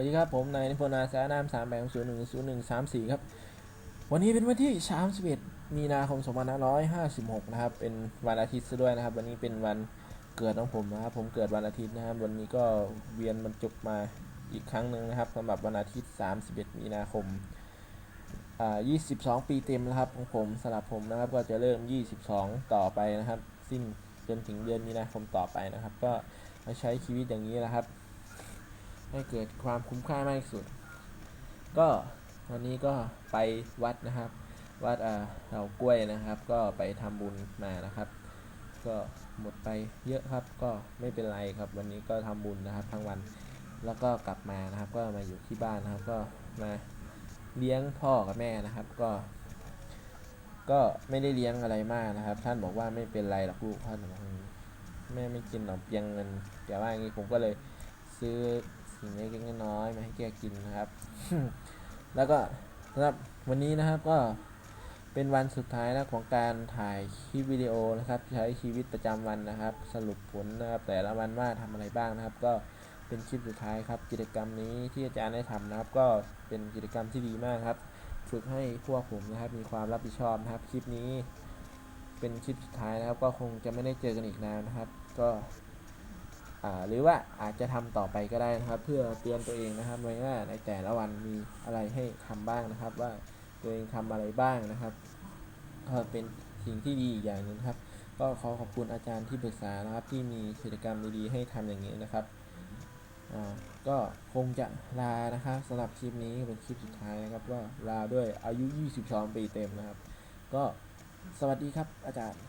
วัสดีครับผมนายนิพนธ์นาสานามสามแปดศูนย์หนึ่งศูนย์หนึ่งสามสี่ครับ วันนี้เป็นวันที่สามสิบเอ็ดมีนาคมสองพันห้าร้อยห้าสิบหกนะครับ เป็นวันอาทิตย์ซะด้วยนะครับ วันนี้เป็นวันเกิดของผมนะครับ ผมเกิดวันอาทิตย์นะครับ วันนี้ก็เวียนบรรจบมาอีกครั้งหนึ่งนะครับสำหรับวันอาทิตย์สามสิบเอ็ดมีนาคมอ่ายี่สิบสองปีเต็มแล้วครับของผมสำหรับผมนะครับ ก็จะเริ่มยี่สิบสองต่อไปนะครับ สิ้นจนถึงเดือนมีนาคมต่อไปนะครับ ก็มาใช้ชีวิตอย่างนี้แหละครับ ให้เกิดความคุ้มค่ามากที่สุด ก็วันนี้ก็ไปวัดนะครับ วัดอ่าเรากล้วยนะครับ ก็ไปทำบุญมานะครับ ก็หมดไปเยอะครับ ก็ไม่เป็นไรครับ วันนี้ก็ทำบุญนะครับทั้งวันแล้วก็กลับมานะครับ ก็มาอยู่ที่บ้านนะครับ ก็มาเลี้ยงพ่อกับแม่นะครับ ก็ ก็ไม่ได้เลี้ยงอะไรมากนะครับ ท่านบอกว่าไม่เป็นไรหรอกลูกท่านบอกแม่ไม่กินหรอกเพียงเงินแต่ว่าอย่างนี้ผมก็เลยซื้อ สิ่งเล็กๆน้อยๆมาให้แกกินนะครับ แล้วก็สำหรับวันนี้นะครับก็เป็นวันสุดท้ายนะของการถ่ายคลิปวิดีโอนะครับใช้ชีวิตประจำวันนะครับ สรุปผลนะครับแต่ละวันว่าทำอะไรบ้างนะครับ ก็เป็นคลิปสุดท้ายครับ กิจกรรมนี้ที่อาจารย์ได้ทำนะครับ ก็เป็นกิจกรรมที่ดีมากครับ ฝึกให้พวกผมนะครับ มีความรับผิดชอบนะครับ คลิปนี้เป็นคลิปสุดท้ายนะครับ ก็คงจะไม่ได้เจอกันอีกนานนะครับ ก็ หรือว่าอาจจะทำต่อไปก็ได้นะครับ เพื่อเตือนตัวเองนะครับไว้ว่าในแต่ละวันมีอะไรให้ทำบ้างนะครับ ว่าตัวเองทำอะไรบ้างนะครับก็เป็นสิ่งที่ดีอีกอย่างหนึงครับ ก็ขอขอบคุณอาจารย์ที่ปรึกษานะครับ ที่มีกิจกรรมดีๆให้ทำอย่างนี้นะครับก็คงจะลานะครับสำหรับคลิปนี้เป็นคลิปสุดท้ายนะครับว่าลาด้วยอายุ 22 ปีเต็มนะครับ ก็สวัสดีครับอาจารย์